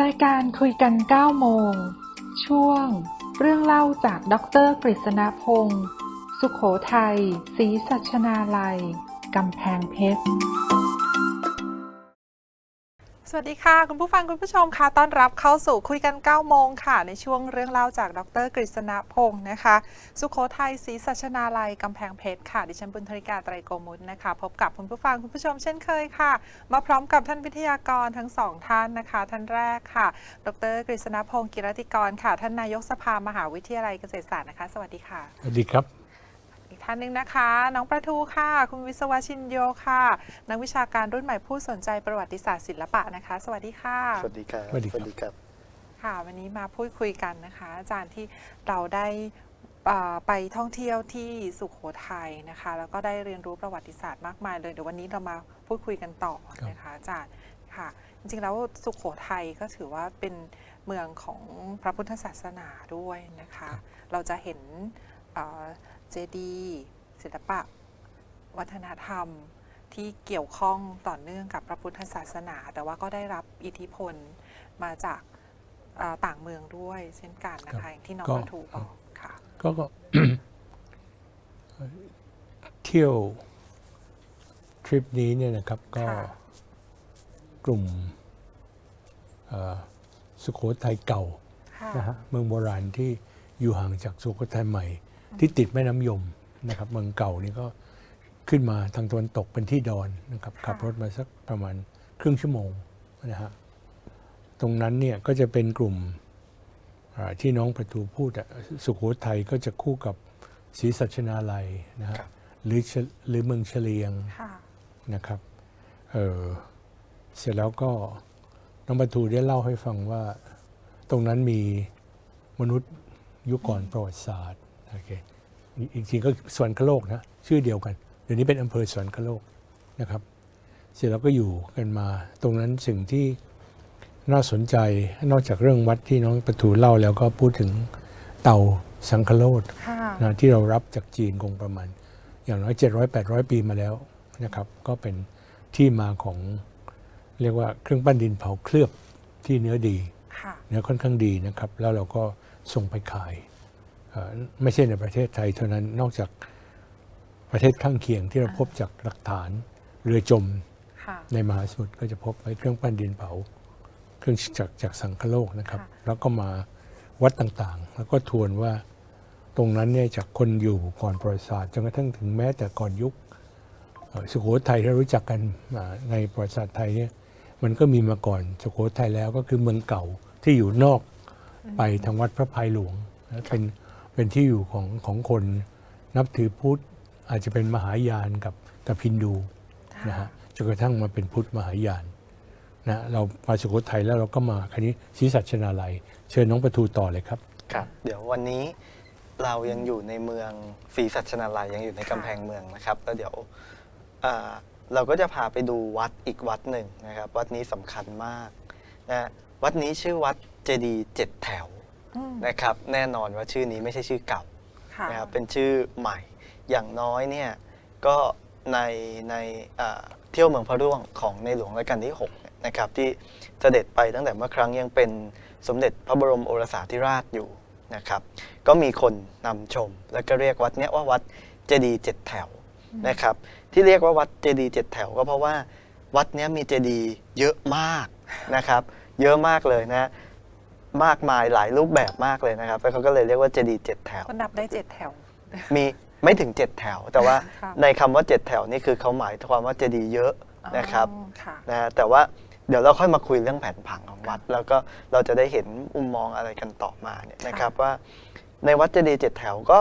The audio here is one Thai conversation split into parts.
รายการคุยกัน 9 โมง ช่วง เรื่องเล่าจากดรกฤษณพงศ์ สุขโขทัยศรีสัชนาลัย กำแพงเพชร สวัสดีค่ะ คุณผู้ฟังคุณผู้ชมค่ะต้อนรับเข้าสู่คุยกัน 9 โมงค่ะ ในช่วงเรื่องเล่าจากดรกฤษณพงศ์นะคะ สุขโขทัยศรีสัชนาลัยกำแพงเพชรค่ะ ดิฉันบุญธริกาไตรโกมุตนะคะ พบกับคุณผู้ฟังคุณผู้ชมเช่นเคยค่ะ มาพร้อมกับท่านวิทยากรทั้งสองท่านนะคะ ท่านแรกค่ะ ดรกฤษณพงศ์กิรติกรค่ะ ท่านนายกสภามหาวิทยาลัยเกษตรศาสตร์นะคะ สวัสดีค่ะ สวัสดีครับ ท่านหนึ่งนะคะ น้องประทูค่ะ คุณวิศวชินโยค่ะ นักวิชาการรุ่นใหม่ผู้สนใจประวัติศาสตร์ศิลปะนะคะ สวัสดีค่ะ สวัสดีครับ สวัสดีครับครับค่ะ วันนี้มาพูดคุยกันนะคะ อาจารย์ที่เราได้เอ่อไปท่องเที่ยวที่สุขโขทัยนะคะ แล้วก็ได้เรียนรู้ประวัติศาสตร์มากมายเลยเดี๋ยววันนี้เรามาพูดคุยกันต่อนะคะอาจารย์ค่ะ จริงๆแล้วสุขโขทัยก็ถือว่าเป็นเมืองของพระพุทธศาสนาด้วยนะคะ เราจะเห็น เอ่อเจดีย์ศิลปะ วัฒนธรรมที่เกี่ยวข้องต่อเนื่องกับพระพุทธศาสนา แต่ว่าก็ได้รับอิทธิพลมาจากเอ่อต่างเมืองด้วยเช่นกันนะครัคะบอย่างที่น้องก็ประทูบอกค่ะก็ก็เที่ยวทริปนี้เนี่ยนะครับก็ค่ะกลุ่มเอ่อสุโขทัยเก่าค่ะนะฮะเมืองโบราณที่อยู่ห่างจากสุโขทัยใหม่ ที่ติดแม่น้ำยมนะครับเมืองเก่านี่ก็ขึ้นมาทางตะวันตกเป็นที่ดอนนะครับขับรถมาสักประมาณครึ่งชั่วโมงนะฮะตรงนั้นเนี่ยก็จะเป็นกลุ่มอ่าที่น้องประตูพูดอะสุโขทัยก็จะคู่กับศรีสัชนาลัยนะฮะครับหรือเชหรือเมืองเฉลียงค่ะนะครับเออเสร็จแล้วก็น้องประตูได้เล่าให้ฟังว่า ตรงนั้นมีมนุษย์ยุคก่อนประวัติศาสตร์ โอเคอีกทีก็สวรรคโลกนะชื่อเดียวกัน เดี๋ยวนี้เป็นอำเภอสวรรคโลกนะครับ เสร็จแล้วก็อยู่กันมา ตรงนั้นสิ่งที่น่าสนใจนอกจากเรื่องวัดที่น้องประตูเล่าแล้วก็พูดถึงเต่าสังคโลดค่ะนะที่เรารับจากจีนคงประมาณ อย่างน้อย 700 800 ปีมาแล้วนะครับ ก็เป็นที่มาของเรียกว่าเครื่องปั้นดินเผาเคลือบที่เนื้อดีค่ะเนื้อค่อนข้างดีนะครับ แล้วเราก็ส่งไปขายเอ่อ ไม่ใช่ในประเทศไทยเท่านั้นนอกจากประเทศข้างเคียงที่เราพบจากหลักฐานเรือจมค่ะในมหาสมุทรก็จะพบไว้เครื่องปั้นดินเผา เครื่องจากจากสังคโลกนะครับค่ะแล้วก็มาวัดต่างๆ แล้วก็ทวนว่าตรงนั้นเนี่ยจากคนอยู่ก่อนประวัติศาสตร์จนกระทั่งถึงแม้แต่ก่อนยุคเอ่อสุโขทัยที่เรารู้จักกันอ่าในประวัติศาสตร์ไทยเนี่ยมันก็มีมาก่อนสุโขทัยแล้วก็คือเมืองเก่าที่อยู่นอกไปทางวัดพระพายหลวงนะเป็น เป็นที่อยู่ของของคนนับถือพุทธอาจจะเป็นมหายานกับกับฮินดูนะฮะจนกระทั่งมาเป็นพุทธมหายานนะเรามาสุโขทัยแล้วเราก็มาคันนี้ศรีสัชนาลัย เชิญน้องประทูต่อเลยครับครับ เดี๋ยววันนี้เรายังอยู่ในเมืองศรีสัชนาลัยยังอยู่ในกำแพงเมืองนะครับ แล้วเดี๋ยวอ่าเราก็จะพาไปดูวัดอีกวัดหนึ่งนะครับ วัดนี้สำคัญมากนะวัดนี้ชื่อวัดเจดีเจ็ดแถว นะครับแน่นอนว่าชื่อนี้ไม่ใช่ชื่อเก่าค่ะนะครับเป็นชื่อใหม่ อย่างน้อยเนี่ยก็ในในอ่าเที่ยวเมืองพระร่วงของในหลวงรัชกาลที่6เนี่ยนะครับที่เสด็จไปตั้งแต่เมื่อครั้งยังเป็นสมเด็จพระบรมโอรสาธิราชอยู่นะครับ ก็มีคนนำชม แล้วก็เรียกวัดเนี้ยว่าวัดเจดีย์เจ็ดแถวนะครับ ที่เรียกว่าวัดเจดีย์เจ็ดแถวก็เพราะว่าวัดเนี้ยมีเจดีย์เยอะมากนะครับ เยอะมากเลยนะ มากมายหลายรูปแบบมากเลยนะครับแล้วเขาก็เลยเรียกว่าเจดีย์เจ็ดแถว ก็นับได้เจ็ดแถว มีไม่ถึง7แถว แต่ว่าครับ ในคำว่า7แถวนี่คือเขาหมายความว่าเจดีย์เยอะนะครับ อ๋อค่ะ นะฮะแต่ว่าเดี๋ยวเราค่อยมาคุยเรื่องแผนผังของวัด แล้วก็เราจะได้เห็นมุมมองอะไรกันต่อมาเนี่ยนะครับว่าในวัดเจดีย์เจ็ดแถวก็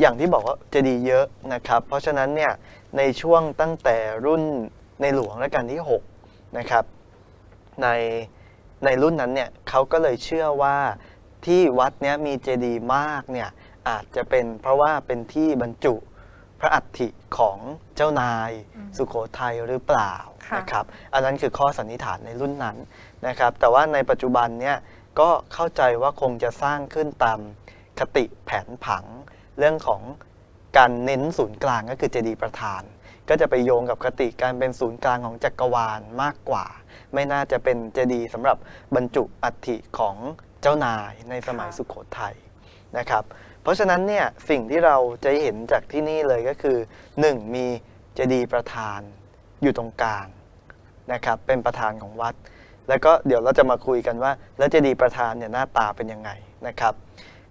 อย่างที่บอกว่าเจดีย์เยอะนะครับ เพราะฉะนั้นเนี่ยในช่วงตั้งแต่รุ่นในหลวงรัชกาลที่6นะครับใน ในรุ่นนั้นเนี่ยเขาก็เลยเชื่อว่าที่วัดเนี้ยมีเจดีย์มากเนี่ยอาจจะเป็นเพราะว่าเป็นที่บรรจุพระอัฐิของเจ้านายอืมสุโขทัยหรือเปล่าค่ะนะครับอันนั้นคือข้อสันนิษฐานในรุ่นนั้นนะครับ แต่ว่าในปัจจุบันเนี่ยก็เข้าใจว่าคงจะสร้างขึ้นตามคติแผนผังเรื่องของการเน้นศูนย์กลางก็คือเจดีย์ประธาน ก็จะไปโยงกับคติการเป็นศูนย์กลางของจักรวาลมากกว่า ไม่น่าจะเป็นเจดีย์สำหรับบรรจุอัฐิของเจ้านายในสมัยค่ะสุขโขทัยนะครับ เพราะฉะนั้นเนี่ยสิ่งที่เราจะเห็นจากที่นี่เลยก็คือ 1. มีเจดีย์ประธานอยู่ตรงกลางนะครับเป็นประธานของวัด แล้วก็เดี๋ยวเราจะมาคุยกันว่า แล้วเจดีย์ประธานเนี่ยหน้าตาเป็นยังไงนะครับ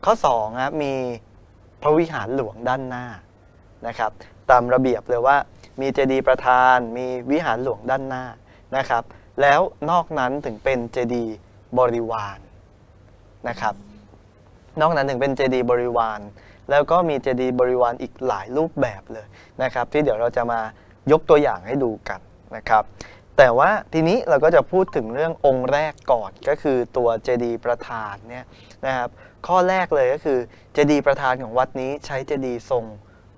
ข้อ2นะมีพระวิหารหลวงด้านหน้านะครับ ตามระเบียบเลยว่ามีเจดีย์ประธาน มีวิหารหลวงด้านหน้านะครับ แล้วนอกนั้นถึงเป็นเจดีย์บริวารนะครับ นอกนั้นถึงเป็นเจดีย์บริวาร แล้วก็มีเจดีย์บริวารอีกหลายรูปแบบเลยนะครับ ที่เดี๋ยวเราจะมายกตัวอย่างให้ดูกันนะครับ แต่ว่าทีนี้เราก็จะพูดถึงเรื่ององค์แรกก่อนก็คือตัวเจดีย์ประธานเนี่ยนะครับ ข้อแรกเลยก็คือเจดีย์ประธานของวัดนี้ใช้เจดีย์ทรง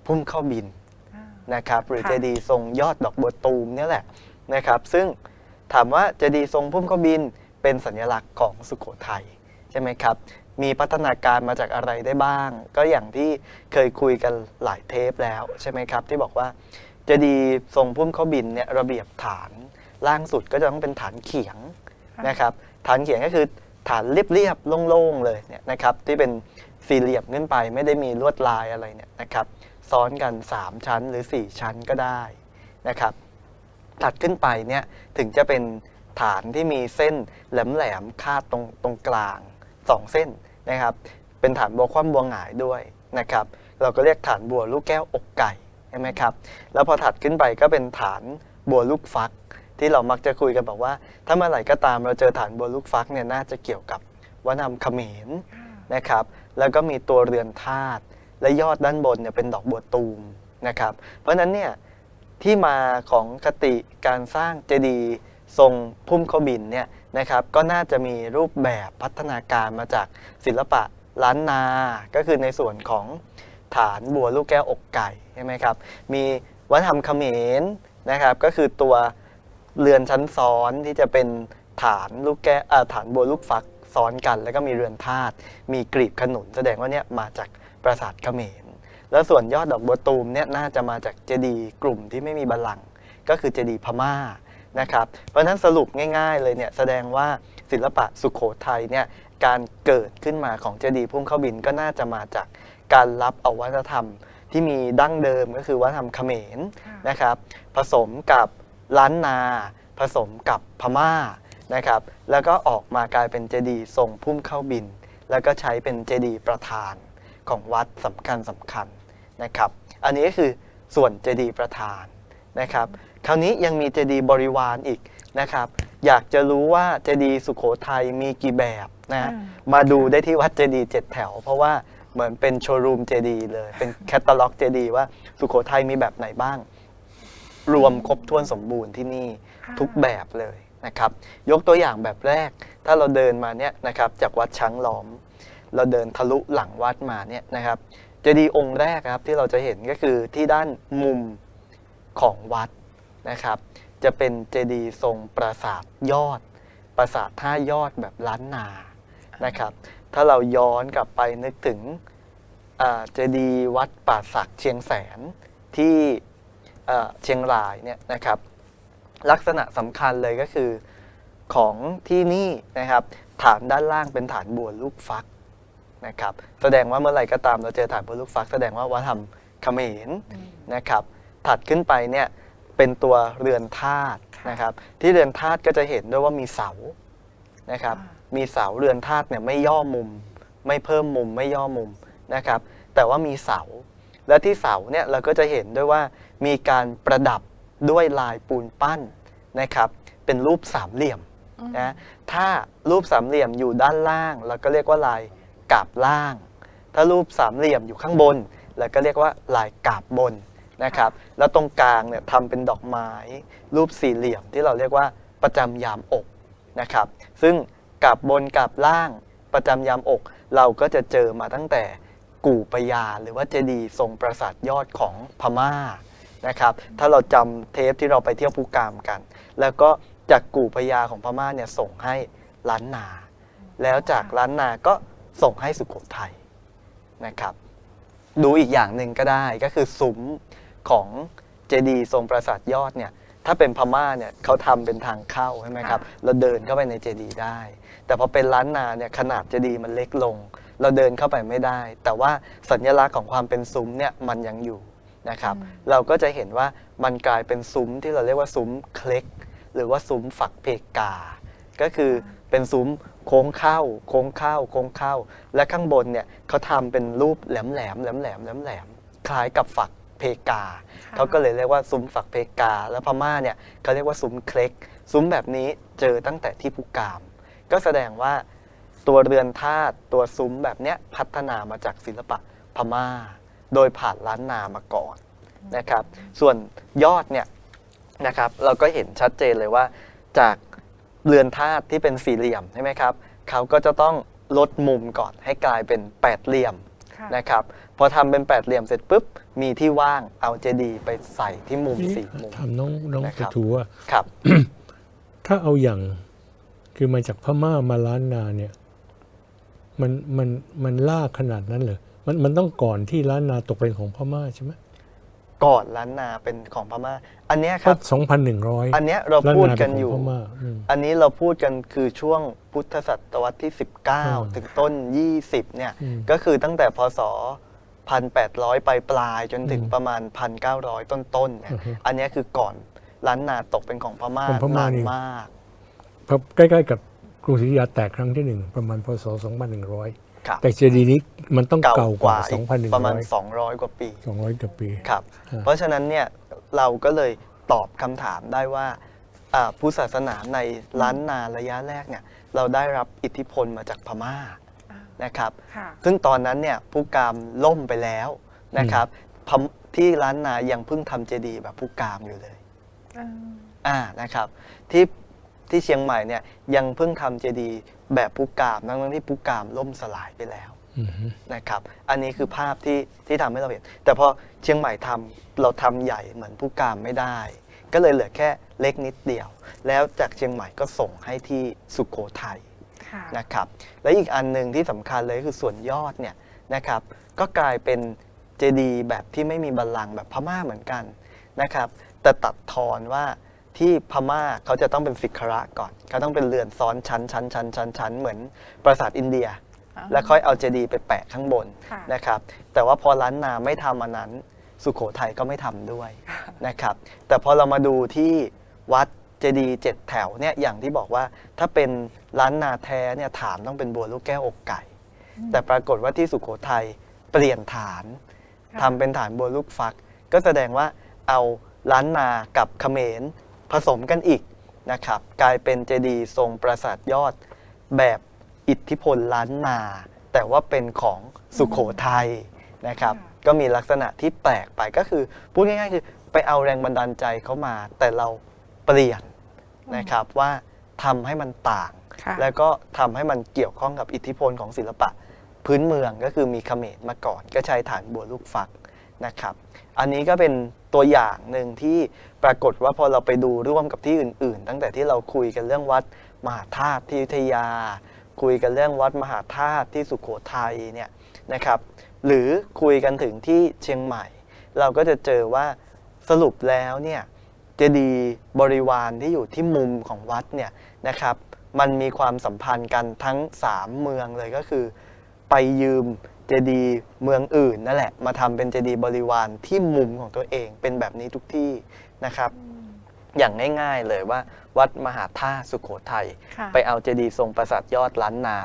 พุ่มเข้าบินนะครับ หรือเจดีย์ทรงยอดดอกบัวตูมเนี่ยแหละนะครับ ซึ่ง ถามว่าเจดีย์ทรงพุ่มเข้าบินเป็นสัญลักษณ์ของสุโขทัยใช่ไหมครับ มีพัฒนาการมาจากอะไรได้บ้าง ก็อย่างที่เคยคุยกันหลายเทปแล้วใช่ไหมครับ ที่บอกว่าเจดีย์ทรงพุ่มเข้าบินเนี่ยระเบียบฐานล่างสุดก็จะต้องเป็นฐานเขียงค่ะนะครับ ฐานเขียงก็คือฐานเรียบๆโล่งๆเลยเนี่ยนะครับ ที่เป็นสี่เหลี่ยมขึ้นไปไม่ได้มีลวดลายอะไรเนี่ยนะครับ ซ้อนกัน 3 ชั้นหรือ 4 ชั้นก็ได้นะครับ ตัดขึ้นไปเนี่ยถึงจะเป็นฐานที่มีเส้นแหลมๆคาดตรงตรงกลาง 2 เส้นนะครับ เป็นฐานบัวคว่ำบัวหงายด้วยนะครับ เราก็เรียกฐานบัวลูกแก้วอกไก่ใช่ไหมครับ แล้วพอถัดขึ้นไปก็เป็นฐานบัวลูกฟัก ที่เรามักจะคุยกันบอกว่า ถ้าเมื่อไหร่ก็ตามเราเจอฐานบัวลูกฟักเนี่ยน่าจะเกี่ยวกับวัฒนธรรมเขมรนะครับ แล้วก็มีตัวเรือนธาตุและยอดด้านบนเนี่ยเป็นดอกบัวตูมนะครับ เพราะฉะนั้นเนี่ย ที่มาของคติการสร้างเจดีย์ทรงพุ่มขบินเนี่ยนะครับก็น่าจะมีรูปแบบพัฒนาการมาจากศิลปะล้านนา ก็คือในส่วนของฐานบัวลูกแก้วอกไก่ใช่ไหมครับมีวัฒนธรรมเขมรนะครับ ก็คือตัวเรือนชั้นซ้อนที่จะเป็นฐานลูกแก้วฐานบัวลูกฟักซ้อนกัน แล้วก็มีเรือนธาตุมีกรีบขนุนแสดงว่าเนี่ยมาจากปราสาทเขมร แล้วส่วนยอดดอกบัวตูมเนี่ยน่าจะมาจากเจดีย์กลุ่มที่ไม่มีบัลลังก์ก็คือเจดีย์พม่านะครับเพราะฉะนั้นสรุปง่ายๆเลยเนี่ยแสดงว่าศิลปะสุขโขทัยเนี่ยการเกิดขึ้นมาของเจดีย์พุ่มเข้าบินก็น่าจะมาจากการรับเอาวัฒนธรรมที่มีดั้งเดิมก็คือวัฒนธรรมเขมรนะครับผสมกับล้านนาผสมกับพม่านะครับแล้วก็ออกมากลายเป็นเจดีย์ทรงพุ่มเข้าบิน แล้วก็ใช้เป็นเจดีย์ประธานของวัดสำคัญสำคัญ นะครับ อันนี้ก็คือส่วนเจดีย์ประธานนะครับ คราวนี้ยังมีเจดีย์บริวารอีกนะครับ อยากจะรู้ว่าเจดีย์สุโขทัยมีกี่แบบนะอ่ามาดูได้ที่วัดเจดีย์เจ็ดแถว เพราะว่าเหมือนเป็นโชว์รูมเจดีย์เลย เป็นแคตตาล็อกเจดีย์ว่าสุโขทัยมีแบบไหนบ้าง รวมครบถ้วนสมบูรณ์ที่นี่ค่ะทุกแบบเลยนะครับ ยกตัวอย่างแบบแรก ถ้าเราเดินมาเนี่ยนะครับจากวัดช้างล้อม เราเดินทะลุหลังวัดมาเนี่ยนะครับเจดีย์องค์แรกครับที่เราจะเห็นก็คือที่ด้านมุมของวัดนะครับ จะเป็นเจดีย์ทรงปราสาทยอด ปราสาทท่ายอดแบบล้านนานะครับ ถ้าเราย้อนกลับไปนึกถึงเจดีย์วัดป่าศักดิ์เชียงแสนที่เชียงรายเนี่ยนะครับ ลักษณะสำคัญเลยก็คือของที่นี่นะครับ ฐานด้านล่างเป็นฐานบัวลูกฟัก นะครับแสดงว่าเมื่อไหร่ก็ตามเราเจอฐานบัวลูกฟัก แสดงว่าวัฒนธรรมเขมรอืมนะครับถัดขึ้นไปเนี่ยเป็นตัวเรือนธาตุค่ะนะครับที่เรือนธาตุก็จะเห็นด้วยว่ามีเสานะครับอ่มีเสาเรือนธาตุเนี่ยไม่ย่อมุม ไม่เพิ่มมุมไม่ย่อมุมนะครับแต่ว่ามีเสา และที่เสาเนี่ยเราก็จะเห็นด้วยว่ามีการประดับด้วยลายปูนปั้นนะครับเป็นรูปสามเหลี่ยมอืมนะถ้ารูปสามเหลี่ยมอยู่ด้านล่างเราก็เรียกว่าลาย กาบล่าง ถ้ารูปสามเหลี่ยมอยู่ข้างบนเราก็เรียกว่าลายกาบบนนะครับ แล้วตรงกลางเนี่ยทำเป็นดอกไม้ รูปสี่เหลี่ยมที่เราเรียกว่าประจำยามอกนะครับ ซึ่งกาบบนกาบล่างประจำยามอก เราก็จะเจอมาตั้งแต่กู่ปยา หรือว่าเจดีทรงปราสาทยอดของพม่านะครับ ถ้าเราจำเทปที่เราไปเที่ยวภูกามกัน แล้วก็จากกู่พญาของพม่าเนี่ยส่งให้ล้านนา แล้วจากล้านนาก็ ส่งให้สุโขทัยนะครับ ดูอีกอย่างหนึ่งก็ได้ก็คือซุ้มของเจดีย์ทรงปราสาทยอดเนี่ยถ้าเป็นพม่าเนี่ยเขาทำเป็นทางเข้าใช่ไหมครับค่ะเราเดินเข้าไปในเจดีย์ได้ แต่พอเป็นล้านนาเนี่ยขนาดเจดีย์มันเล็กลง เราเดินเข้าไปไม่ได้ แต่ว่าสัญลักษณ์ของความเป็นซุ้มเนี่ยมันยังอยู่นะครับอืมเราก็จะเห็นว่ามันกลายเป็นซุ้มที่เราเรียกว่าซุ้มเคล็กหรือว่าซุ้มฝักเพกา ก็คือ เป็นซุ้มโค้งเข้า โค้งเข้า โค้งเข้า และข้างบนเนี่ยเขาทำเป็นรูปแหลมแหลมแหลมแหลมแหลมแหลมคล้ายกับฝักเพกา เขาก็เลยเรียกว่าซุ้มฝักเพกา แล้วพม่าเนี่ยเขาเรียกว่าซุ้มเคล็ก ซุ้มแบบนี้เจอตั้งแต่ที่ภูกาม ก็แสดงว่าตัวเรือนธาตุตัวซุ้มแบบเนี้ยพัฒนามาจากศิลปะพม่า โดยผ่านล้านนามาก่อนนะครับ ส่วนยอดเนี่ยนะครับเราก็เห็นชัดเจนเลยว่าจาก เรือนธาตุที่เป็นสี่เหลี่ยมใช่ไหมครับเขาก็จะต้องลดมุมก่อนให้กลายเป็นแปดเหลี่ยมค่ะนะครับพอทำเป็นแปดเหลี่ยมเสร็จปุ๊บมีที่ว่างเอาเจดีย์ไปใส่ที่มุมนี่สี่มุมถามน้องน้องนะคปรับทูว่าครับถ้าเอาอย่างคือมาจากพม่ามาล้านนาเนี่ย มันมันมันล่าขนาดนั้นเหรอมันมันต้องก่อนที่ล้านนาตกเป็นของพม่าใช่ไหม ก่อนล้านนาเป็นของพม่า อันเนี้ยคก็รับ สองพันหนึ่งร้อยอันเนี้ยเราล้านพูดนากัเป็นนขอองยู่ พม่าอืม อันนี้เราพูดกันคือช่วงพุทธศตวรรษที่อืม19 ถึงต้น 20 เนี่ย อืมก็คือตั้งแต่พศ 1,800ปลายปลายๆจนถึงอืมประมาณ 1,900 ต้นๆเนี่ยอือฮึอันเนี้ยคือก่อนล้านนาตกเป็นของพม่าของพม่านานนี่มาก เพราะใกล้ ๆ กับกรุงศรีอยุธยาแตกครั้งที่หนึ่งประมาณพศสองพันหนึ่งร้อย ครับแต่เจดีย์นี้มันต้องเก่าเก่ากกว่าว่า อีสอกงพันหนึ่งประมาณร้อย200 กว่าปีสองร้อยกว่าปี ครับอ่าเพราะฉะนั้นเนี่ยเราก็เลยตอบคำถามได้ว่าอ่าพุทธศาสนาในล้านนาระยะแรกเนี่ยเราได้รับอิทธิพลมาจากพม่าอ่านะครับ ค่ะ ซึ่งตอนนั้นเนี่ยผู้กามล่มไปแล้วนะครับพมที่ล้านนายังเพิ่งทำเจดีย์แบบผู้กามอยู่เลยอืมอ่านะครับ ที่ ที่เชียงใหม่เนี่ยยังเพิ่งทำเจดีย์แบบผู้กามทั้งๆที่ผู้กามล่มสลายไปแล้วอืมฮึนะครับ อันนี้คือภาพที่ที่ทำให้เราเห็น แต่พอเชียงใหม่ทำเราทำใหญ่เหมือนผู้กามไม่ได้ ก็เลยเหลือแค่เล็กนิดเดียว แล้วจากเชียงใหม่ก็ส่งให้ที่สุโขทัยค่ะนะครับและอีกอันหนึ่งที่สำคัญเลยคือส่วนยอดเนี่ยนะครับ ก็กลายเป็นเจดีย์แบบที่ไม่มีบัลลังก์แบบพม่าเหมือนกันนะครับ แต่ตัดทอนว่า ที่พม่าเขาจะต้องเป็นสิกขระก่อนเขาต้องเป็นเรือนซ้อนชั้นชั้นชั้นชั้นชั้นเหมือนปราสาทอินเดีย แล้วค่อยเอาเจดีย์ไปแปะข้างบนค่ะนะครับ แต่ว่าพอล้านนาไม่ทำอันนั้น สุโขทัยก็ไม่ทำด้วยนะครับ แต่พอเรามาดูที่วัดเจดีย์เจ็ดแถวเนี่ยอย่างที่บอกว่าถ้าเป็นล้านนาแท้เนี่ยฐานต้องเป็นบัวลูกแก้วอกไก่ แต่ปรากฏว่าที่สุโขทัยเปลี่ยนฐานค่ะทำเป็นฐานบัวลูกฟัก ก็แสดงว่าเอาล้านนากับเขมร ผสมกันอีกนะครับ กลายเป็นเจดีย์ทรงปราสาทยอดแบบอิทธิพลล้านนา แต่ว่าเป็นของสุขโขทัยนะครับค่ะก็มีลักษณะที่แปลกไปก็คือ พูดง่ายๆคือไปเอาแรงบันดาลใจเขามา แต่เราเปลี่ยนนะครับว่าทำให้มันต่างค่ะแล้วก็ทำให้มันเกี่ยวข้องกับอิทธิพลของศิลปะ พื้นเมืองก็คือมีเขมรมาก่อน ก็ใช้ฐานบัวลูกฟักนะครับ อันนี้ก็เป็น ตัวอย่างหนึ่งที่ปรากฏว่าพอเราไปดูร่วมกับที่อื่น ๆ ตั้งแต่ที่เราคุยกันเรื่องวัดมหาธาตุที่อยุธยา คุยกันเรื่องวัดมหาธาตุที่สุโขทัยเนี่ยนะครับ หรือคุยกันถึงที่เชียงใหม่ เราก็จะเจอว่าสรุปแล้วเนี่ยเจดีย์บริวารที่อยู่ที่มุมของวัดเนี่ยนะครับ มันมีความสัมพันธ์กันทั้ง 3 เมืองเลยก็คือ ไปยืม เจดีย์เมืองอื่นนั่นแหละ มาทำเป็นเจดีย์บริวารที่มุมของตัวเองเป็นแบบนี้ทุกที่นะครับ อย่างง่ายๆเลยว่า วัดมหาธาตุสุโขทัยค่ะไปเอาเจดีย์ทรงปราสาทยอดล้านนา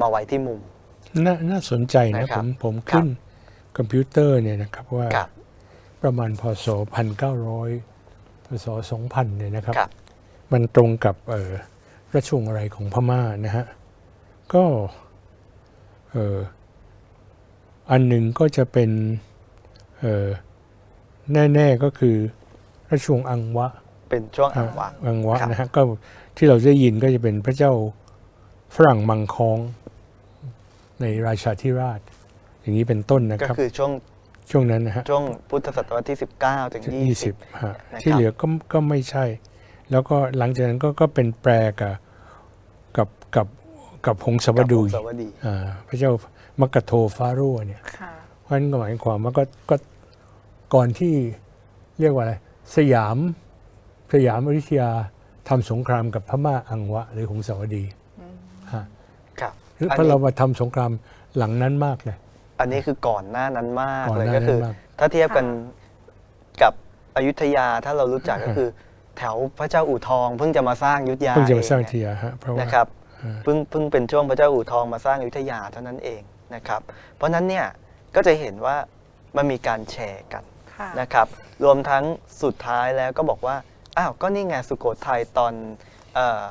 มาไว้ที่มุมน่าน่าสนใจนะนะคผรับมผมขึ้นคอมพิวเตอร์เนี่ยนะครับว่าครับประมาณพศพันเก้าร้อยพศสองพันเนี่ยนะครับครับมันตรงกับเอ่อราชวงศ์อะไรของพม่านะฮะก็เอ่อ อันหนึ่งก็จะเป็นเอ่อแน่ๆก็คือราชวงศ์อังวะ เป็นช่วงอังวะอังวะครับนะฮะก็ที่เราได้ยินก็จะเป็นพระเจ้าฝรั่งมังคอง ในราชาธิราช อย่างนี้เป็นต้นนะก็ครับคือช่วงช่วงนั้นนะฮะช่วงพุทธศตวรรษที่ 19ถึงยี่สิบ20ฮะนะครับที่เหลือก็ก็ไม่ใช่ แล้วก็หลังจากนั้นก็ก็เป็นแปรกับกับกับกับพงศาวดีกับพงศาวดีอ่าพระเจ้า มกโทฟาโร่เนี่ยค่ะเพราะฉะนั้นก็หมายความว่าก็ก็ก่อนที่เรียกว่าอะไรสยามสยามอยุธยาทำสงครามกับพม่าอังวะ หรือหงสาวดีฮะครับคืออันเพราะนี้เรามาทำสงครามหลังนั้นมากเลย อันนี้คือก่อนหน้านั้นมากก่อนเลยหน้าก็คือนั้นมาก ถ้าเทียบกันค่ะกับอยุธยาถ้าเรารู้จักก็ฮะคือ แถวพระเจ้าอู่ทองเพิ่งจะมาสร้างอยุธยาเพิ่งจะมาสร้างเออยุธยาฮะเพราะว่า นะครับอ่าเพิ่งเพิ่งเป็นช่วงพระเจ้าอู่ทองมาสร้างอยุธยาเท่านั้นเอง นะครับ เพราะฉะนั้นเนี่ยก็จะเห็นว่ามันมีการแชร์กันค่ะนะครับรวมทั้งสุดท้ายแล้วก็บอกว่าอ้าวก็นี่ไงสุโขทัยตอนเออ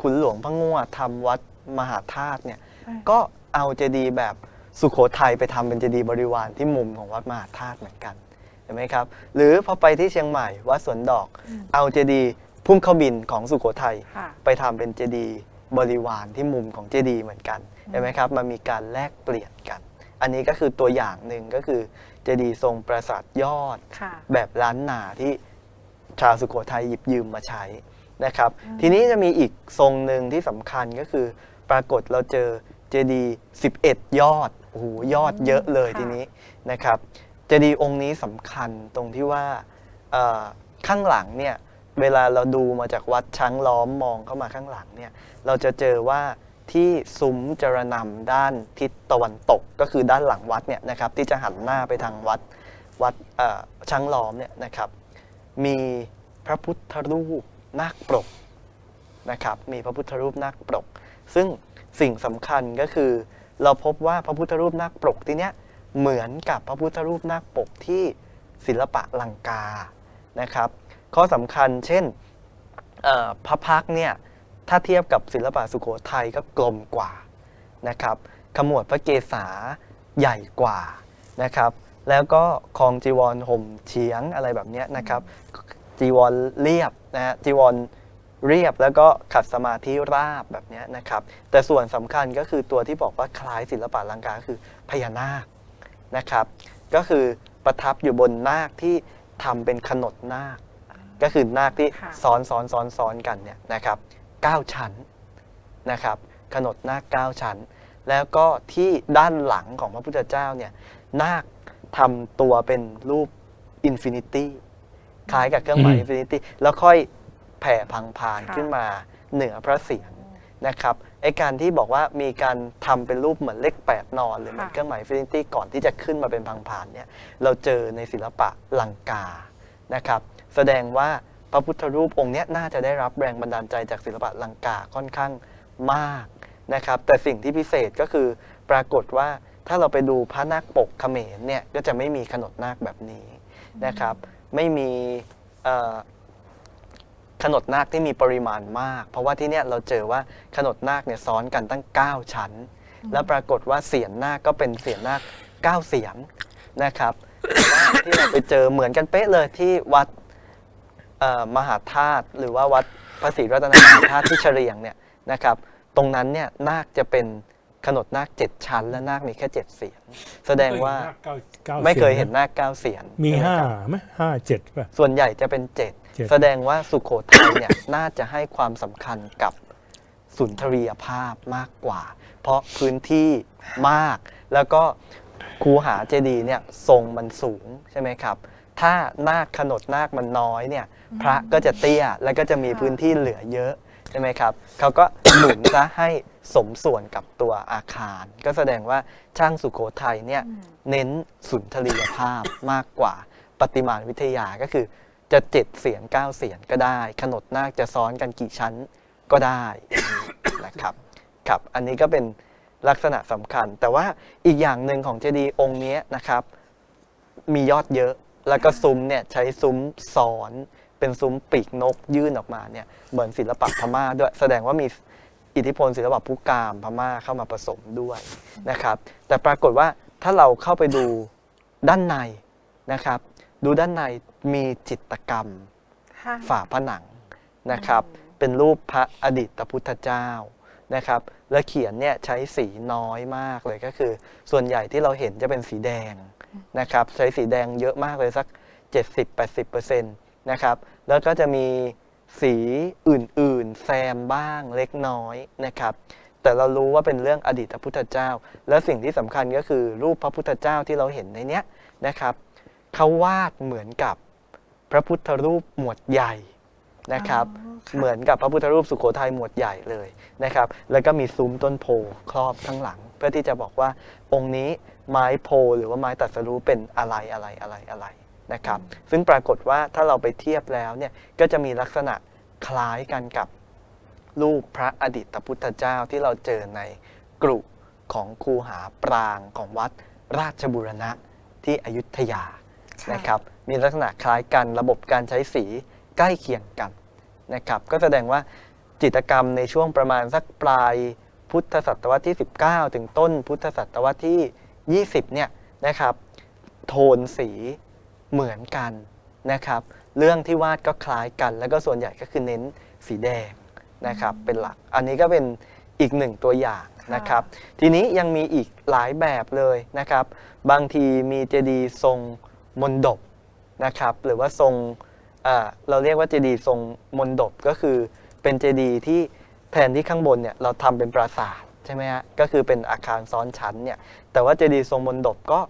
ขุนหลวงพระงัวทำวัดมหาธาตุเนี่ยใช่ก็เอาเจดีย์แบบสุโขทัยไปทำเป็นเจดีย์บริวารที่มุมของวัดมหาธาตุเหมือนกันเห็นไหมครับ หรือพอไปที่เชียงใหม่วัดสวนดอกเอาเจดีย์พุ่มเข้าบินของสุโขทัยค่ะไปทำเป็นเจดีย์บริวารที่มุมของเจดีย์เหมือนกัน เห็นไหมครับมันมีการแลกเปลี่ยนกัน อันนี้ก็คือตัวอย่างหนึ่งก็คือเจดีย์ทรงปราสาทยอดค่ะแบบล้านนาที่ชาวสุโขทัยหยิบยืมมาใช้นะครับอืมทีนี้จะมีอีกทรงหนึ่งที่สำคัญก็คือปรากฏเราเจอเจดีย์11 ยอดโอ้โหยอดเยอะเลยทีนี้นะครับเจดีย์องค์นี้สำคัญตรงที่ว่าเอ่อข้างหลังเนี่ยเวลาเราดูมาจากวัดช้างล้อมมองเข้ามาข้างหลังเนี่ยเราจะเจอว่า ที่ซุ้มจรนำด้านทิศตะวันตก ก็คือด้านหลังวัดเนี่ยนะครับที่จะหันหน้าไปทางวัดวัดเอ่อช้างล้อมเนี่ยนะครับ มีพระพุทธรูปนาคปรกนะครับมีพระพุทธรูปนาคปรก ซึ่งสิ่งสำคัญก็คือ เราพบว่าพระพุทธรูปนาคปรกที่เนี้ยเหมือนกับพระพุทธรูปนาคปกที่ศิลปะลังกานะครับ ข้อสำคัญเช่นพระพักเนี่ย ถ้าเทียบกับศิลปะสุโขทัยก็กลมกว่านะครับขมวดพระเกศาใหญ่กว่านะครับ แล้วก็คลองจีวรห่มเฉียงอะไรแบบเนี้ยนะครับ จีวรเรียบนะฮะจีวรเรียบแล้วก็ขัดสมาธิราบแบบเนี้ยนะครับ แต่ส่วนสำคัญก็คือตัวที่บอกว่าคล้ายศิลปะลังกาคือพญานาคนะครับ ก็คือประทับอยู่บนนาคที่ทำเป็นขนดนาค ก็คือนาคที่ค่ะซ้อนซ้อนซ้อนซ้อนกันเนี่ยนะครับ เก้าชั้นนะครับขนดนาคเก้าชั้น แล้วก็ที่ด้านหลังของพระพุทธเจ้าเนี่ยนาคทำตัวเป็นรูปอินฟินิตี้คล้ายกับเครื่องหมายอืมอินฟินิตี้แล้วค่อยแผ่พังพานค่ะขึ้นมาเหนือพระเศียรนะครับไอการที่บอกว่ามีการทำเป็นรูปเหมือนเลขแปดนอน หรือเหมือนค่ะเครื่องหมายอินฟินิตี้ก่อนที่จะขึ้นมาเป็นพังพานเนี่ยเราเจอในศิลปะลังกานะครับ แสดงว่า พระพุทธรูปองค์นี้น่าจะได้รับแรงบันดาลใจจากศิลปะลังกาค่อนข้างมากนะครับ แต่สิ่งที่พิเศษก็คือปรากฏว่าถ้าเราไปดูพระนาคปกเขมรเนี่ยก็จะไม่มีขนดนาคแบบนี้นะครับ ไม่มีขนดนาคที่มีปริมาณมาก เพราะว่าที่เนี่ยเราเจอว่าขนดนาคเนี่ยซ้อนกันตั้ง 9 ชั้น แล้วปรากฏว่าเสียนนาคก็เป็นเสียนนาคเก้าเสียนนะครับที่เราไปเจอเหมือนกันเป๊ะเลยที่วัด มหาธาตุหรือว่าวัดพระศรีรัตนมหาธาตุที่เฉลียงเนี่ยนะครับตรงนั้นเนี่ยนาคจะเป็นขนดนาคเจ็ดชั้น และนาคมีแค่เจ็ดเสียนแสดงว่าเก้เก้ไม่เคยสีงเห็นนาคเก้าเสียนมีใช่ไห้าครับไหมห้าเจ็ดป่ะส่วนใหญ่จะเป็นเจ็ดเจ็ดแสดงว่าสุโขทัยเนี่ยน่าจะให้ความสำคัญกับสุนทรียภาพมากกว่า เพราะพื้นที่มากแล้วก็คูหาเจดีย์เนี่ยทรงมันสูงใช่ไหมครับ ถ้านาคขนดนาคมันน้อยเนี่ยพระก็จะเตี้ยแล้วก็จะมีพื้นที่เหลือเยอะใช่ไหมครับเขาก็หนุนซะให้สมส่วนกับตัวอาคาร ก็แสดงว่าช่างสุโขทัยเนี่ยเน้นสุนทรียภาพมากกว่าปฏิมานวิทยาก็คือจะเจ็ดเสียงเก้าเสียงก็ได้ ขนดนาคจะซ้อนกันกี่ชั้นก็ได้นะครับครับ อันนี้ก็เป็นลักษณะสำคัญ แต่ว่าอีกอย่างหนึ่งของเจดีย์องค์เนี้ยนะครับ มียอดเยอะ แล้วก็ซุ้มเนี่ยใช้ซุ้มซ้อนเป็นซุ้มปีกนกยื่นออกมาเนี่ยเหมือนศิลปะพม่าด้วย แสดงว่ามีอิทธิพลศิลปะพุกามพม่าเข้ามาผสมด้วยนะครับ แต่ปรากฏว่าถ้าเราเข้าไปดูด้านในนะครับ ดูด้านในมีจิตรกรรมค่ะฝาผนังนะครับ เป็นรูปพระอดีตพุทธเจ้านะครับ และเขียนเนี่ยใช้สีน้อยมากเลยก็คือ ส่วนใหญ่ที่เราเห็นจะเป็นสีแดง นะครับใช้สีแดงเยอะมากเลยสัก 70-80%นะครับแล้วก็จะมีสีอื่นๆ แซมบ้างเล็กน้อยนะครับแต่เรารู้ว่าเป็นเรื่องอดีตพุทธเจ้า และสิ่งที่สำคัญก็คือรูปพระพุทธเจ้าที่เราเห็นในเนี้ยนะครับเขาวาดเหมือนกับพระพุทธรูปหมวดใหญ่นะครับอ๋อค่ะเหมือนกับพระพุทธรูปสุโขทัยหมวดใหญ่เลยนะครับแล้วก็มีซุ้มต้นโพครอบข้างหลังเพื่อที่จะบอกว่าองค์นี้ไม้โพหรือว่าไม้ตัดสรู้เป็นอะไรอะไรอะไรอะไรนะครับ ซึ่งปรากฏว่าถ้าเราไปเทียบแล้วเนี่ยก็จะมีลักษณะคล้ายกันกับรูปพระอดีตพุทธเจ้าที่เราเจอในกรุของคูหาปรางของวัดราชบุรณะที่อยุธยาค่ะนะครับ มีลักษณะคล้ายกันระบบการใช้สีใกล้เคียงกันนะครับ ก็แสดงว่าจิตรกรรมในช่วงประมาณสักปลาย พุทธศตวรรษที่ 19 ถึงต้นพุทธศตวรรษที่ 20 เนี่ยนะครับ โทนสีเหมือนกันนะครับ เรื่องที่วาดก็คล้ายกัน แล้วก็ส่วนใหญ่ก็คือเน้นสีแดงนะครับเป็นหลัก อันนี้ก็เป็นอีกหนึ่งตัวอย่างนะครับ ทีนี้ยังมีอีกหลายแบบเลยนะครับ บางทีมีเจดีย์ทรงมนดบนะครับ หรือว่าทรงเอ่อเราเรียกว่าเจดีย์ทรงมนดบก็คือเป็นเจดีย์ที่ แทนที่ข้างบนเนี่ยเราทำเป็นปราสาทใช่ไหมฮะก็คือเป็นอาคารซ้อนชั้นเนี่ยแต่ว่าเจดีย์ทรงมนดบก็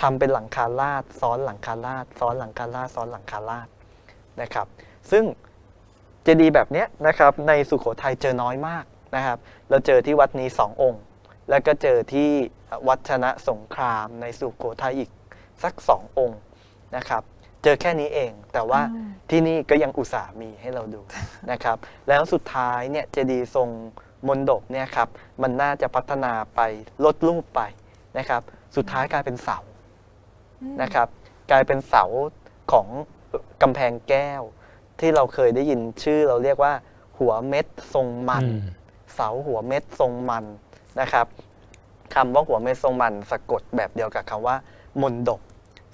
ทำเป็นหลังคาลาดซ้อนหลังคาลาดซ้อนหลังคาลาดซ้อนหลังคาลาดนะครับ ซึ่งเจดีย์แบบเนี้ยนะครับในสุโขทัยเจอน้อยมากนะครับ เราเจอที่วัดนี้สององค์ แล้วก็เจอที่วัดชนะสงครามในสุโขทัยอีกสักสององค์นะครับ เจอแค่นี้เอง แต่ว่าอืมที่นี่ก็ยังอุตส่าห์มีให้เราดูนะครับ แล้วสุดท้ายเนี่ยเจดีย์ทรงมนดบเนี่ยครับมันน่าจะพัฒนาไปลดรูปไปนะครับ สุดท้ายกลายเป็นเสาอืมนะครับ กลายเป็นเสาของกำแพงแก้ว ที่เราเคยได้ยินชื่อเราเรียกว่า หัวเม็ดทรงมันอืมเสาหัวเม็ดทรงมันนะครับคำว่าหัวเม็ดทรงมันสะกดแบบเดียวกับคำว่ามนดบ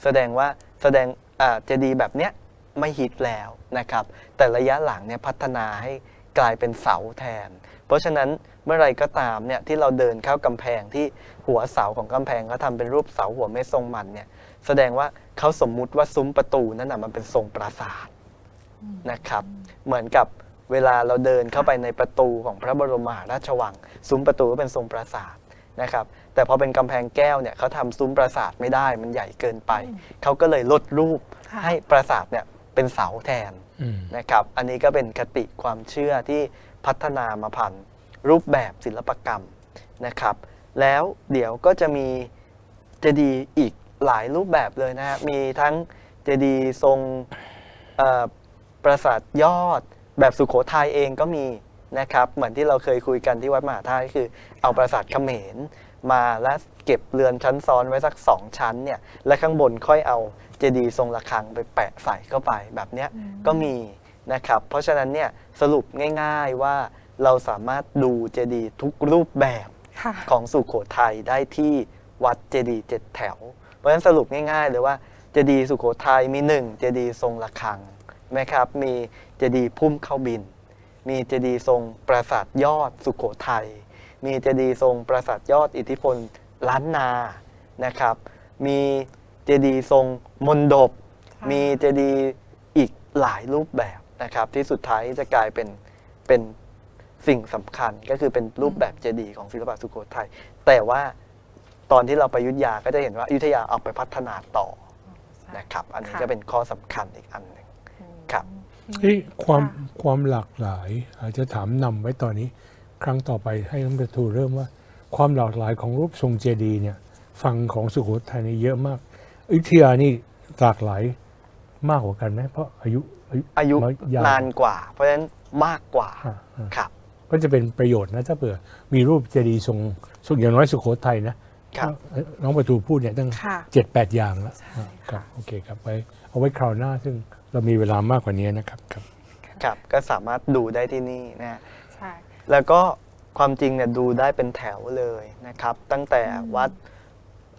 แสดงว่าแสดงอ่า เจดีย์แบบเนี้ยไม่ฮิตแล้วนะครับ แต่ระยะหลังเนี่ยพัฒนาให้กลายเป็นเสาแทน เพราะฉะนั้นเมื่อไรก็ตามเนี่ยที่เราเดินเข้ากำแพงที่หัวเสาของกำแพงเขาทำเป็นรูปเสาหัวเม็ดทรงมันเนี่ยแสดงว่าเขาสมมุติว่าซุ้มประตูนั่นนะมันเป็นทรงปราสาทนะครับ เหมือนกับเวลาเราเดินเข้าไปในประตูของพระบรมมหาราชวัง ซุ้มประตูก็เป็นทรงปราสาทนะครับ แต่พอเป็นกำแพงแก้วเนี่ยเขาทำซุ้มปราสาทไม่ได้มันใหญ่เกินไป เขาก็เลยลดรูปค่ะให้ปราสาทเนี่ยเป็นเสาแทนอืมนะครับ อันนี้ก็เป็นคติความเชื่อที่พัฒนามาผ่านรูปแบบศิลปกรรมนะครับ แล้วเดี๋ยวก็จะมีเจดีย์อีกหลายรูปแบบเลยนะฮะมีทั้งเจดีย์ทรงเอ่อปราสาทยอด แบบสุโขทัยเองก็มีนะครับ เหมือนที่เราเคยคุยกันที่วัดมหาธาตุก็คือเอาปราสาทเขมร มาแล้วเก็บเรือนชั้นซ้อนไว้สักสองชั้นเนี่ยและข้างบนค่อยเอาเจดีย์ทรงระฆังไปแปะใส่เข้าไปแบบเนี้ยอืมก็มีนะครับเพราะฉะนั้นเนี่ยสรุปง่าย ๆว่าเราสามารถดูเจดีย์ทุกรูปแบบค่ะของสุขโขทัยได้ที่วัดเจดีย์เจ็ดแถว เพราะฉะนั้นสรุปง่ายๆเลยว่าเจดีย์สุขโขทัยมีหนึ่งเจดีย์ทรงระฆังนะครับมีเจดีย์พุ่มเข้าบิน มีเจดีย์ทรงปราสาทยอดสุขโขทัย มีเจดีย์ทรงปราสาทยอดอิทธิพลล้านนานะครับ มีเจดีย์ทรงมนดบค่ะมีเจดีย์อีกหลายรูปแบบนะครับ ที่สุดท้ายจะกลายเป็นเป็นสิ่งสำคัญก็คือเป็นรูปแบบเจดีย์ของศิลปะสุโขทัยแต่ว่าตอนที่เราไปอยุธยาก็จะเห็นว่าอยุธยาเอาไปพัฒนาต่อนะครับ อันนี้ค่ะก็เป็นข้อสำคัญอีกอันหนึ่งครับเอ้ยความค่ะความหลากหลาย อาจจะถามนำไว้ตอนนี้ ครั้งต่อไปให้น้องประทูเริ่มว่า ความหลากหลายของรูปทรงเจดีย์เนี่ยฝั่งของสุโขทัยนี่เยอะมากอยุธยานี่หลากหลายมากกว่ากันไหมเพราะอายุอายุอายุน้อยยาวนานกว่า เพราะฉะนั้นมากกว่าอ่าอ่าครับก็จะเป็นประโยชน์นะถ้าเผื่อมีรูปเจดีย์ทรงทรงอย่างน้อยสุโขทัยนะครับเอ่อน้องประตูพูดเนี่ยตั้งค่ะเจ็ดแปดอย่างแล้วใช่อ่าคค่ะรับโอเคครับไว้เอาไว้คราวหน้าซึ่งเรามีเวลามากกว่านี้นะครับครับ ครับก็สามารถดูได้ที่นี่นะฮะใช่ แล้วก็ความจริงเนี่ยดูได้เป็นแถวเลยนะครับ ตั้งแต่อืมวัด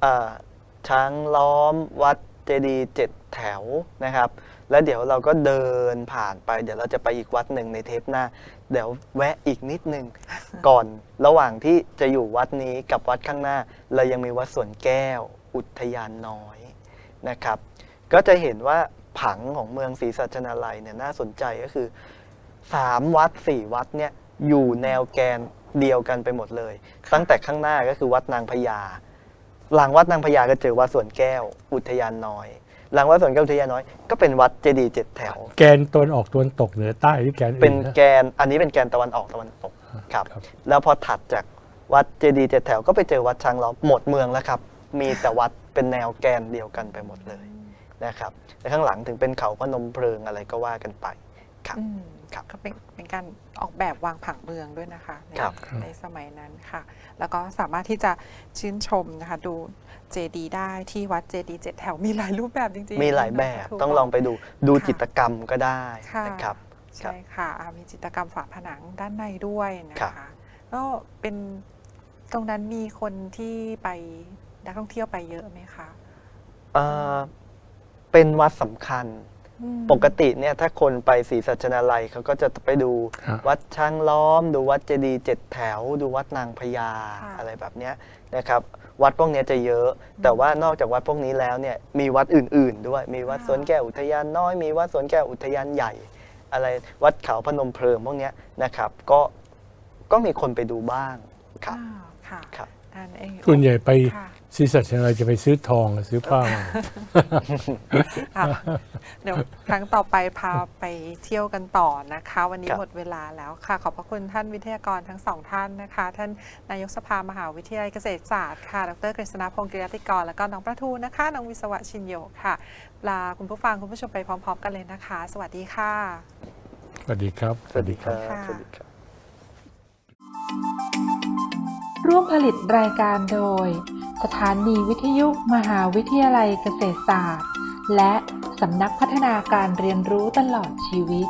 เอ่อช้างล้อมวัดเจดีย์เจ็ดแถวนะครับ แล้วเดี๋ยวเราก็เดินผ่านไปเดี๋ยวเราจะไปอีกวัดหนึ่งในเทปหน้า เดี๋ยวแวะอีกนิดนึงก่อนระหว่างที่จะอยู่วัดนี้กับวัดข้างหน้า เรายังมีวัดสวนแก้วอุทยานน้อยนะครับ ก็จะเห็นว่าผังของเมืองศรีสัชนาลัยเนี่ยน่าสนใจก็คือสามวัดสี่วัดเนี่ย อยู่แนวแกนเดียวกันไปหมดเลย ตั้งแต่ข้างหน้าก็คือวัดนางพญาหลังวัดนางพญาก็เจอวัดสวนแก้ว อุทยานน้อย หลังวัดสวนแก้วอุทยานน้อย ก็เป็นวัดเจดีย์เจ็ดแถว แกนตะวันออกตะวันตกเหนือใต้หรือแกนอื่นเป็นนะแกนอันนี้เป็นแกนตะวันออกตะวันตกครับครับ แล้วพอถัดจากวัดเจดีย์เจ็ดแถวก็ไปเจอวัดช้างล้อมหมดเมืองแล้วครับ มีแต่วัดเป็นแนวแกนเดียวกันไปหมดเลยนะครับและข้างหลังถึงเป็นเขาพนมเพลิงอะไรก็ว่ากันไปครับอืม ครับก็เป็นเป็นการออกแบบวางผังเมืองด้วยนะคะในครับ ในสมัยนั้นค่ะ แล้วก็สามารถที่จะชื่นชมนะคะดูเจดีได้ที่วัดเจดีเจ็ดแถวมีหลายรูปแบบจริงๆมีหลายแบบนะคะต้องลองไปดูดูค่ะจิตรกรรมก็ได้ค่ะ นะครับ ใช่ค่ะอ่ามีจิตรกรรมฝาผนังด้านในด้วยนะครัคะ บ ก็เป็นตรงนั้นมีคนที่ไปนักท่องเที่ยวไปเยอะไหมคะ เอ่อเป็นวัดสำคัญอืม ปกติเนี่ยถ้าคนไปศรีสัชนาลัยเขาก็จะไปดูครับวัดช้างล้อม ดูวัดเจดีย์เจ็ดแถว ดูวัดนางพญาค่ะอะไรแบบเนี้ยนะครับวัดพวกเนี้ยจะเยอะ แต่ว่านอกจากวัดพวกนี้แล้วเนี่ยมีวัดอื่น ๆ ด้วย มีวัดค่ะสวนแก้วอุทยานน้อย มีวัดสวนแก้วอุทยานใหญ่ อะไรวัดเขาพนมเพลิงพวกเนี้ยนะครับก็ก็มีคนไปดูบ้างครับอ้าวค่ะครับนั่นเองส่วนใหญ่ไป ค่ะศรีสัชนาลัยจะไปซื้อทองหรือซื้อผ้ามา ค่ะเดี๋ยวครั้งต่อไปพาไปเที่ยวกันต่อนะคะ วันนี้ครับ หมดเวลาแล้วค่ะ ขอบพระคุณท่านวิทยากรทั้งสองท่านนะคะ ท่านนายกสภามหาวิทยาลัยเกษตรศาสตร์ค่ะ ดรกฤษณพงศ์กิรติกร แล้วก็น้องประทูนะคะ น้องวิศวะชินโยค่ะ ลาคุณผู้ฟังคุณผู้ชมไปพร้อม ๆ กันเลยนะคะ สวัสดีค่ะ สวัสดีครับ สวัสดีครับ ค่ะ สวัสดีครับ ร่วมผลิตรายการโดย สถานีวิทยุมหาวิทยาลัยเกษตรศาสตร์ และสำนักพัฒนาการเรียนรู้ตลอดชีวิต